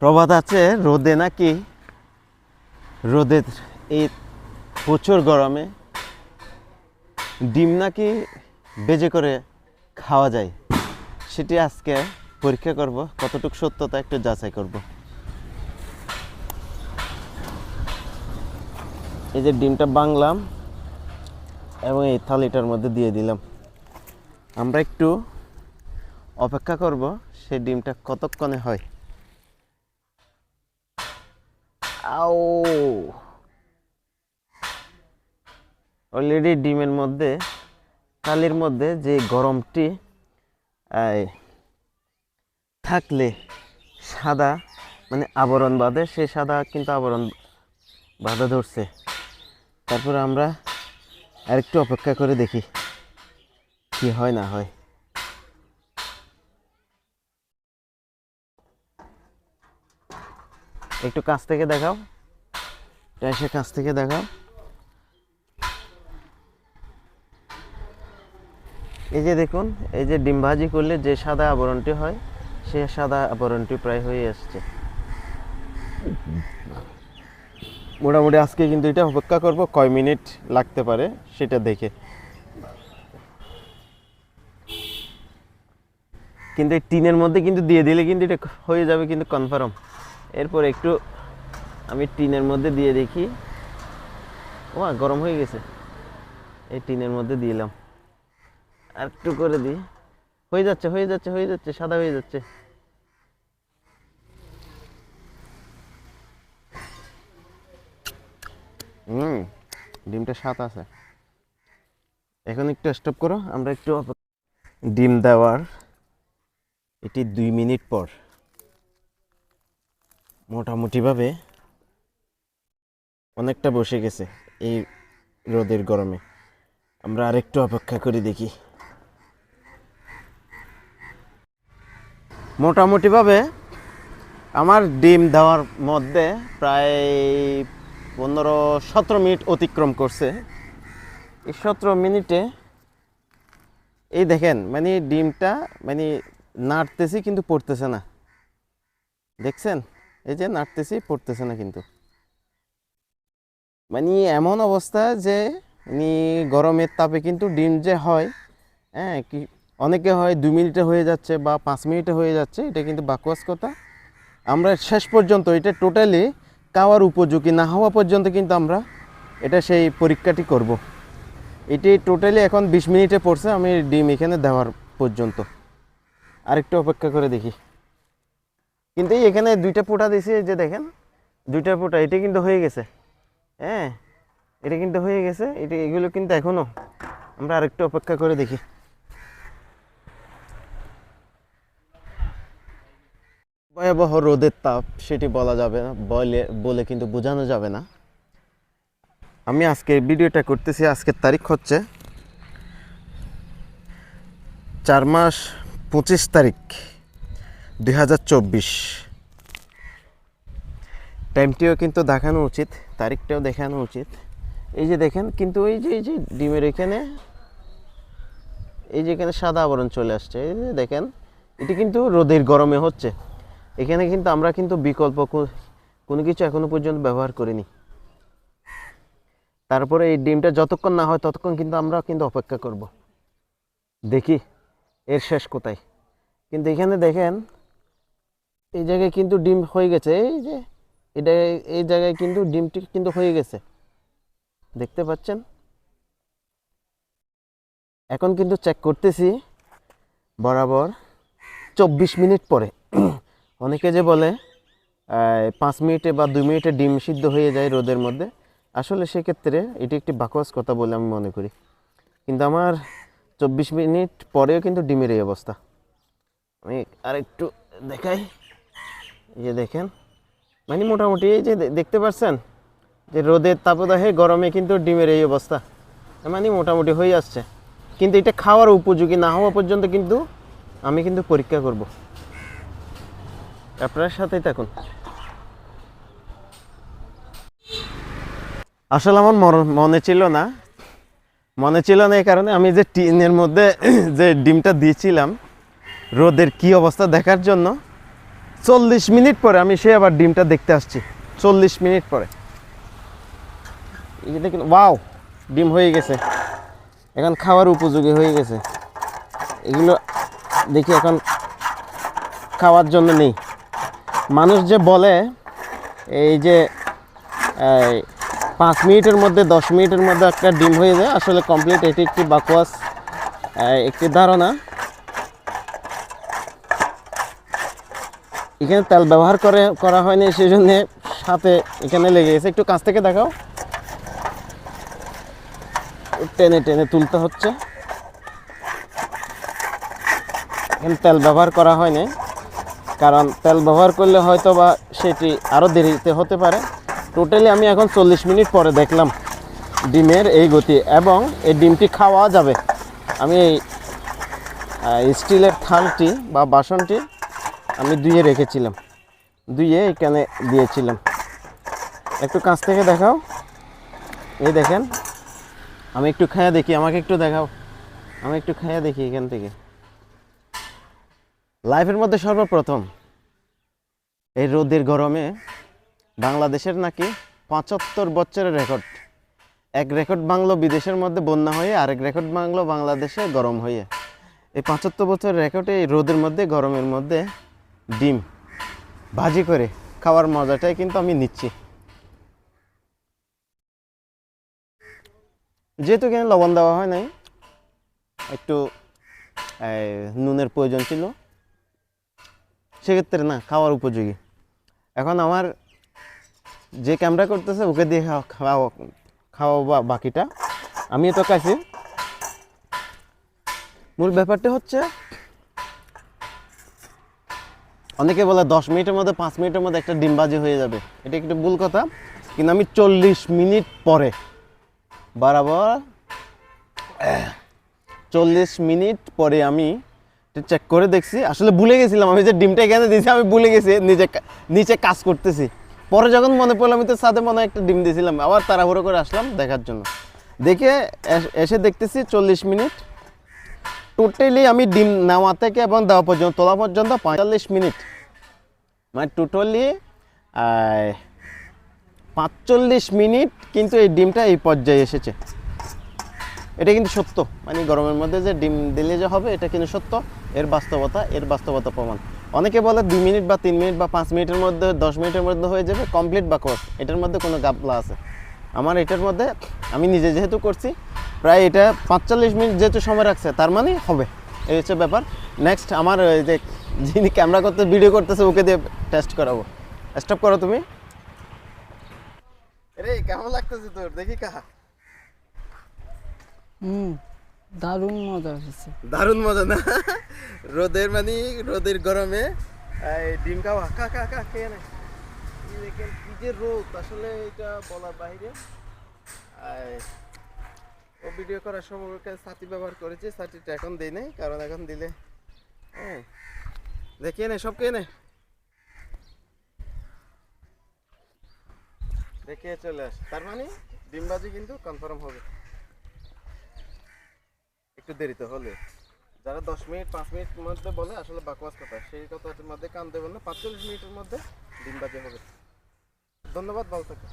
প্রবাদ আছে, রোদে নাকি? রোদের এই প্রচুর গরমে ডিম নাকি বেজে করে খাওয়া যায়? সেটি আজকে পরীক্ষা করব, কতটুকু সত্যতা একটু যাচাই করব। এই যে ডিমটা বাংলাম এবং এই থালিটার মধ্যে দিয়ে দিলাম। আমরা একটু অপেক্ষা করব, সেই ডিমটা কতক্ষণে হয়? আও। অলরেডি ডিমের মধ্যে কালির মধ্যে যে গরমটি থাকলে সাদা মানে আবরণ বাঁধে সেই সাদা কিন্তু আবরণ বাঁধা ধরছে। তারপরে আমরা আরেকটু অপেক্ষা করে দেখি কি হয় না হয়। একটু কাছ থেকে দেখাও। এসে কাছ থেকে দেখাও। এই যে দেখুন, এই যে ডিম ভাজি করলে যে সাদা আবরণটি হয়, সে সাদা আবরণটি প্রায় হয়ে আসছে। মোটামুটি আজকে কিন্তু এটা অপেক্ষা করব, কয় মিনিট লাগতে পারে সেটা দেখে। কিন্তু টিনের মধ্যে কিন্তু দিয়ে দিলে কিন্তু এটা হয়ে যাবে কিন্তু কনফার্ম এরপর একটু আমি টিনের মধ্যে দিয়ে দেখি। ও গরম হয়ে গেছে। এই টিনের মধ্যে দিলাম আর একটু করে দিই। হয়ে যাচ্ছে হয়ে যাচ্ছে হয়ে যাচ্ছে, সাদা হয়ে যাচ্ছে। হুম, ডিমটা সাত আছে। এখন একটু স্টপ করো, আমরা একটু ডিম দেওয়ার এটি দুই মিনিট পর। মোটামুটিভাবে অনেকটা বসে গেছে এই রোদের গরমে। আমরা আরেকটু অপেক্ষা করে দেখি। মোটামুটিভাবে আমার ডিম দেওয়ার মধ্যে প্রায় পনেরো সতেরো মিনিট অতিক্রম করছে। এই সতেরো মিনিটে এই দেখেন মানে ডিমটা মানে নাড়তেছি কিন্তু পড়তেছে না। দেখছেন? এই যে নাড়তেছি, পড়তেছে না কিন্তু। মানে এমন অবস্থা যে মানে গরমের তাপে কিন্তু ডিম যে হয় হ্যাঁ কি, অনেকে হয় দুই মিনিটে হয়ে যাচ্ছে বা পাঁচ মিনিটে হয়ে যাচ্ছে, এটা কিন্তু বাকওয়াস কথা। আমরা শেষ পর্যন্ত এটা টোটালি খাওয়ার উপযোগী না হওয়া পর্যন্ত কিন্তু আমরা এটা সেই পরীক্ষাটি করব। এটি টোটালি এখন বিশ মিনিটে পড়ছে, আমি ডিম এখানে দেওয়ার পর্যন্ত। আরেকটু অপেক্ষা করে দেখি। কিন্তু এই এখানে দুইটা পোটা দিয়েছি যে দেখেন, দুইটা পোটা এটা কিন্তু হয়ে গেছে। হ্যাঁ এটা কিন্তু হয়ে গেছে, এটা এগুলো কিন্তু এখনও আমরা আরেকটু অপেক্ষা করে দেখি। ভয়াবহ রোদের তাপ, সেটি বলা যাবে না, বলে বলে কিন্তু বোঝানো যাবে না। আমি আজকে ভিডিওটা করতেছি, আজকের তারিখ হচ্ছে চার মাস পঁচিশ তারিখ। দুই হাজার চব্বিশ। টাইমটিও কিন্তু দেখানো উচিত, তারিখটাও দেখানো উচিত। এই যে দেখেন, কিন্তু এই যে এই যে ডিমের এখানে, এই যে এখানে সাদা আবরণ চলে আসছে, এই যে দেখেন, এটি কিন্তু রোদের গরমে হচ্ছে। এখানে কিন্তু আমরা কিন্তু বিকল্প কোনো কিছু এখনও পর্যন্ত ব্যবহার করিনি। তারপরে এই ডিমটা যতক্ষণ না হয় ততক্ষণ কিন্তু আমরা কিন্তু অপেক্ষা করব। দেখি, এর শেষ কোথায়? কিন্তু এখানে দেখেন এই জায়গায় কিন্তু ডিম হয়ে গেছে। এই যে, এটা এই জায়গায় কিন্তু ডিমটি কিন্তু হয়ে গেছে। দেখতে পাচ্ছেন? এখন কিন্তু চেক করতেছি। বরাবর চব্বিশ মিনিট পরে। অনেকে যে বলে পাঁচ মিনিটে বা দুই মিনিটে ডিম সিদ্ধ হয়ে যায় রোদের মধ্যে। আসলে সেক্ষেত্রে এটি একটি বাকওয়াস কথা বলে আমি মনে করি। কিন্তু আমার চব্বিশ মিনিট পরেও কিন্তু ডিমের এই অবস্থা। আমি আরেকটু দেখাই। যে দেখেন মানে মোটামুটি এই যে দেখতে পাচ্ছেন যে রোদের তাপদাহে গরমে কিন্তু ডিমের এই অবস্থা মানে মোটামুটি হয়ে আসছে। কিন্তু এটা খাওয়ার উপযোগী না হওয়া পর্যন্ত কিন্তু আমি কিন্তু পরীক্ষা করব। আপনার সাথেই থাকুন। আসলে আমার মর- মনে ছিল না, মনে ছিল না এই কারণে আমি যে টিনের মধ্যে যে ডিমটা দিয়েছিলাম, রোদের কি অবস্থা দেখার জন্য চল্লিশ মিনিট পরে আমি সে আবার ডিমটা দেখতে আসছি। চল্লিশ মিনিট পরে। এই দেখুন, ওয়াও, ডিম হয়ে গেছে। এখন খাওয়ার উপযোগী হয়ে গেছে। এগুলো দেখি এখন খাওয়ার জন্য নেই। মানুষ যে বলে, এই যে পাঁচ মিনিটের মধ্যে, দশ মিনিটের মধ্যে একটা ডিম হয়ে যায়, আসলে কমপ্লিট এটি একটি বাকওয়াস একটি ধারণা। এখানে তেল ব্যবহার করে, করা হয়নি সেই জন্য সাথে এখানে লেগে গেছে। একটু কাছ থেকে দেখাও। টেনে টেনে তুলতে হচ্ছে। এখানে তেল ব্যবহার করা হয়নি, কারণ তেল ব্যবহার করলে হয়তো বা সেটি আরও দেরিতে হতে পারে। টোটালি আমি এখন চল্লিশ মিনিট পরে দেখলাম ডিমের এই গতি, এবং এই ডিমটি খাওয়া যাবে। আমি এই স্টিলের থালটি বা বাসনটি আমি দুইয়ে রেখেছিলাম। দুইয়ে এখানে দিয়েছিলাম। একটু কাছ থেকে দেখাও। এই দেখেন, আমি একটু খায়া দেখি, আমাকে একটু দেখাও। আমি একটু খায়া দেখি এখান থেকে। লাইফের মধ্যে সর্বপ্রথম এই রোদের গরমে বাংলাদেশের নাকি পঁচাত্তর বছরের রেকর্ড এক রেকর্ড বাংলো বিদেশের মধ্যে বন্যা হয়ে, আরেক রেকর্ড বাংলো বাংলাদেশে গরম হয়ে। এই পঁচাত্তর বছরের রেকর্ডে এই রোদের মধ্যে, গরমের মধ্যে ডিম ভাজি করে খাওয়ার মজাটাই কিন্তু আমি নিচ্ছি। যেহেতু এখানে লবণ দেওয়া হয় নাই, একটু নুনের প্রয়োজন ছিল। সেক্ষেত্রে না, খাওয়ার উপযোগী। এখন আমার যে ক্যামেরা করতেছে, ওকে দিয়ে খাওয়া খাওয়া বা- বাকিটা। আমি তো খাইছি। মূল ব্যাপারটা হচ্ছে অনেকে বলে দশ মিনিটের মধ্যে, পাঁচ মিনিটের মধ্যে একটা ডিমবাজি হয়ে যাবে। এটা একটু ভুল কথা, কিন্তু আমি চল্লিশ মিনিট পরে, বরাবর, চল্লিশ মিনিট পরে আমি চেক করে দেখছি। আসলে ভুলে গেছিলাম, আমি যে ডিমটা এখানে দিয়েছি, আমি ভুলে গেছি, নিজে নিচে কাজ করতেছি। পরে যখন মনে পড়ল, আমি তো সাথে মনে একটা ডিম দিয়েছিলাম, আবার তাড়াহুড়ো করে আসলাম দেখার জন্য। দেখে এসে দেখতেছি চল্লিশ মিনিট টোটালি আমি ডিম নেওয়া থেকে এবং দেওয়া পর্যন্ত, তোলা পর্যন্ত পঁয়তাল্লিশ মিনিট। মানে টোটালি পাঁচচল্লিশ মিনিট কিন্তু এই ডিমটা এই পর্যায়ে এসেছে। এটা কিন্তু সত্য। মানে গরমের মধ্যে যে ডিম দিলে যে হবে, এটা কিন্তু সত্য। এর বাস্তবতা এর বাস্তবতা প্রমাণ। অনেকে বলে দুই মিনিট বা তিন মিনিট বা পাঁচ মিনিটের মধ্যে, দশ মিনিটের মধ্যে হয়ে যাবে কমপ্লিট বা কোর্স এটার মধ্যে কোনো গাবলা আছে। আমার এটার মধ্যে, আমি নিজে যেহেতু করছি প্রায় এটা পাঁচচল্লিশ মিনিট যেহেতু সময় রাখছে তার মানে হবে। এই হচ্ছে ব্যাপার। নেক্সট আমার ওই যে যিনি ক্যামেরা করতে ভিডিও করতেছে ওকে দিয়ে টেস্ট করাবো। স্টপ করো তুমি। রে কেমন লাগতেছে তোর? দেখি কাহা হুম দারুণ মজা এসেছে দারুণ মজা না? রোদের মানে রোদের গরমে। এই ডিম খাওয়া। কা কা কা খেয়ে নে কি দেখেন কি যে রোদ। আসলে এটা বলার বাইরে। এই, ভিডিও করার সময় ছাতি ব্যবহার করেছে, ছাতিটা এখন দেই নাই, কারণ এখন দিলে হ্যাঁ। দেখিয়ে নে সব খেয়ে নে দেখিয়ে চলে আস। তার মানে ডিমবাজি কিন্তু কনফার্ম হবে। একটু দেরিতে হলে। যারা দশ মিনিট, পাঁচ মিনিট মধ্যে বলে, আসলে বাকওয়াস কথা। সেই কথার মধ্যে কান দেবেন না, পাঁচচল্লিশ মিনিটের মধ্যে ডিম বাজে হবে। ধন্যবাদ, ভালো থাকো